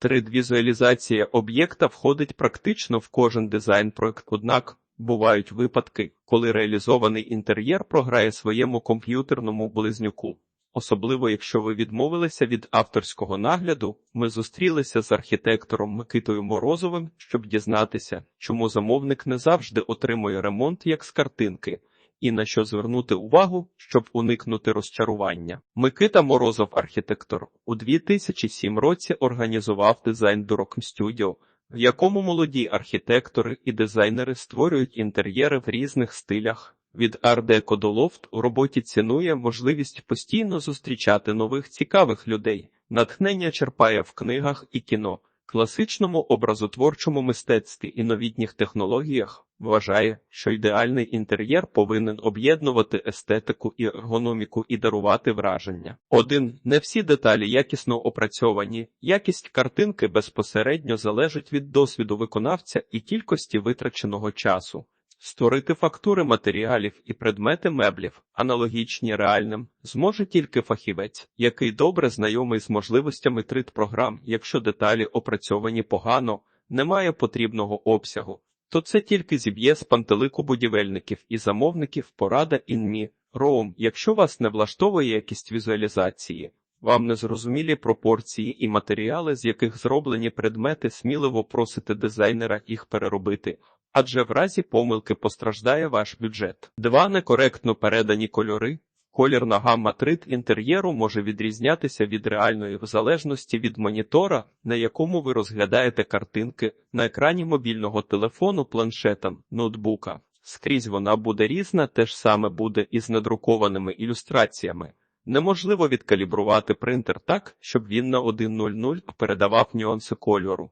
3D-візуалізація об'єкта входить практично в кожен дизайн-проект, однак бувають випадки, коли реалізований інтер'єр програє своєму комп'ютерному близнюку. Особливо, якщо ви відмовилися від авторського нагляду, ми зустрілися з архітектором Микитою Морозовим, щоб дізнатися, чому замовник не завжди отримує ремонт як з картинки, і на що звернути увагу, щоб уникнути розчарування. Микита Морозов, архітектор, у 2007 році організував дизайн Дурок Studio, в якому молоді архітектори і дизайнери створюють інтер'єри в різних стилях. Від ар-деко до лофт у роботі цінує можливість постійно зустрічати нових цікавих людей. Натхнення черпає в книгах і кіно, класичному образотворчому мистецтві і новітніх технологіях. Вважає, що ідеальний інтер'єр повинен об'єднувати естетику і ергономіку і дарувати враження. Один не всі деталі якісно опрацьовані, якість картинки безпосередньо залежить від досвіду виконавця і кількості витраченого часу. Створити фактури матеріалів і предмети меблів, аналогічні реальним, зможе тільки фахівець, який добре знайомий з можливостями 3D-програм, якщо деталі опрацьовані погано, немає потрібного обсягу, то це тільки зіб'є з пантелику будівельників і замовників порада інмі, роум, якщо вас не влаштовує якість візуалізації. Вам незрозумілі пропорції і матеріали, з яких зроблені предмети, сміливо просите дизайнера їх переробити, адже в разі помилки постраждає ваш бюджет. Два некоректно передані кольори. Колірна гамма 3D інтер'єру може відрізнятися від реальної в залежності від монітора, на якому ви розглядаєте картинки на екрані мобільного телефону, планшета, ноутбука. Скрізь вона буде різна, те ж саме буде і з надрукованими ілюстраціями. Неможливо відкалібрувати принтер так, щоб він на 1.00 передавав нюанси кольору.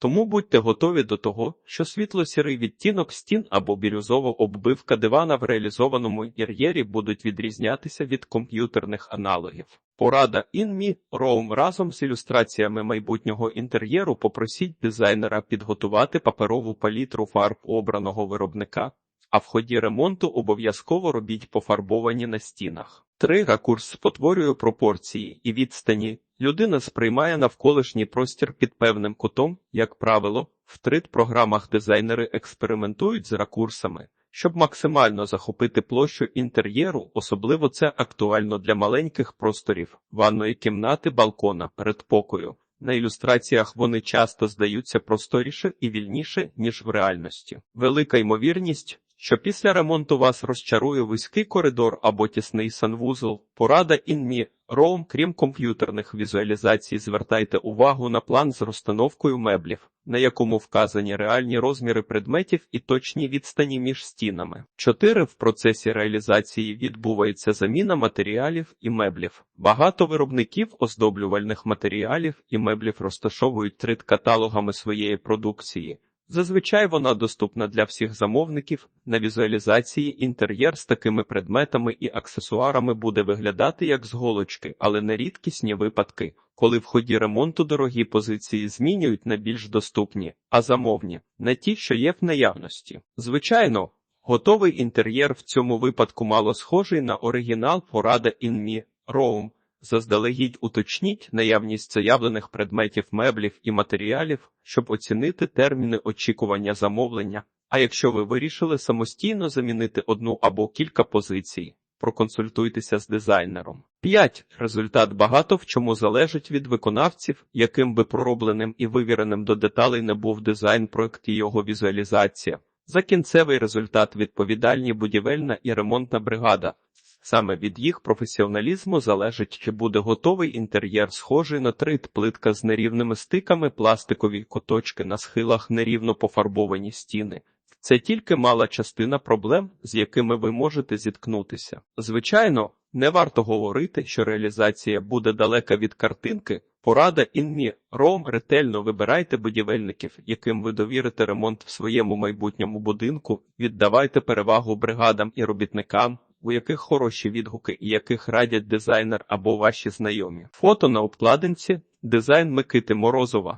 Тому будьте готові до того, що світло-сірий відтінок стін або бірюзова оббивка дивана в реалізованому інтер'єрі будуть відрізнятися від комп'ютерних аналогів. Порада InMe Roam разом з ілюстраціями майбутнього інтер'єру попросіть дизайнера підготувати паперову палітру фарб обраного виробника, а в ході ремонту обов'язково робіть пофарбовані на стінах. Три ракурс спотворює пропорції і відстані. Людина сприймає навколишній простір під певним кутом, як правило, в 3D-програмах дизайнери експериментують з ракурсами, щоб максимально захопити площу інтер'єру, особливо це актуально для маленьких просторів, ванної кімнати, балкона, передпокою. На ілюстраціях вони часто здаються просторіше і вільніше, ніж в реальності. Велика ймовірність, що після ремонту вас розчарує вузький коридор або тісний санвузол. Порада інмі Роум, крім комп'ютерних візуалізацій, звертайте увагу на план з розстановкою меблів, на якому вказані реальні розміри предметів і точні відстані між стінами. 4. В процесі реалізації відбувається заміна матеріалів і меблів. Багато виробників оздоблювальних матеріалів і меблів розташовують 3D-каталогами своєї продукції. Зазвичай вона доступна для всіх замовників. На візуалізації інтер'єр з такими предметами і аксесуарами буде виглядати як з голочки, але не рідкісні випадки, коли в ході ремонту дорогі позиції змінюють на більш доступні, а замовні не ті, що є в наявності. Звичайно, готовий інтер'єр в цьому випадку мало схожий на оригінал порада інмі Роум. Заздалегідь уточніть наявність заявлених предметів меблів і матеріалів, щоб оцінити терміни очікування замовлення. А якщо ви вирішили самостійно замінити одну або кілька позицій, проконсультуйтеся з дизайнером. 5. Результат багато в чому залежить від виконавців, яким би проробленим і вивіреним до деталей не був дизайн проект і його візуалізація. За кінцевий результат відповідальні будівельна і ремонтна бригада. Саме від їх професіоналізму залежить, чи буде готовий інтер'єр, схожий на трит, плитка з нерівними стиками, пластикові коточки на схилах, нерівно пофарбовані стіни. Це тільки мала частина проблем, з якими ви можете зіткнутися. Звичайно, не варто говорити, що реалізація буде далека від картинки. Порада інмі ром ретельно вибирайте будівельників, яким ви довірите ремонт в своєму майбутньому будинку, віддавайте перевагу бригадам і робітникам у яких хороші відгуки і яких радять дизайнер або ваші знайомі. Фото на обкладинці, дизайн Микити Морозова.